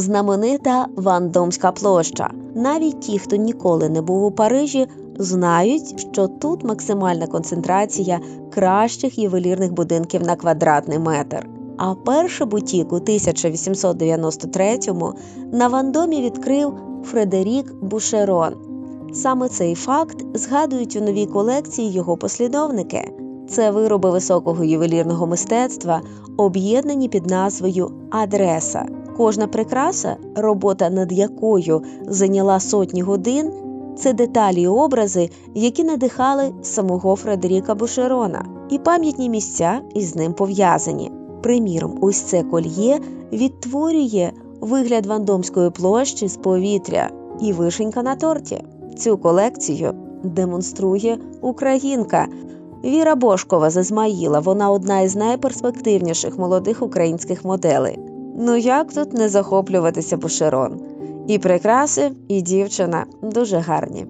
знаменита Вандомська площа. Навіть ті, хто ніколи не був у Парижі, знають, що тут максимальна концентрація кращих ювелірних будинків на квадратний метр. А перший бутік у 1893-му на Вандомі відкрив Фредерік Бушерон. Саме цей факт згадують у новій колекції його послідовники. Це вироби високого ювелірного мистецтва, об'єднані під назвою Адреса. Кожна прикраса, робота над якою зайняла сотні годин, це деталі і образи, які надихали самого Фредеріка Бушерона, і пам'ятні місця із ним пов'язані. Приміром, ось це кольє відтворює вигляд Вандомської площі з повітря і вишенька на торті. Цю колекцію демонструє українка Віра Бошкова з Ізмаїла. Вона одна із найперспективніших молодих українських моделей. Ну як тут не захоплюватися Бушерон? І прикраси, і дівчина дуже гарні.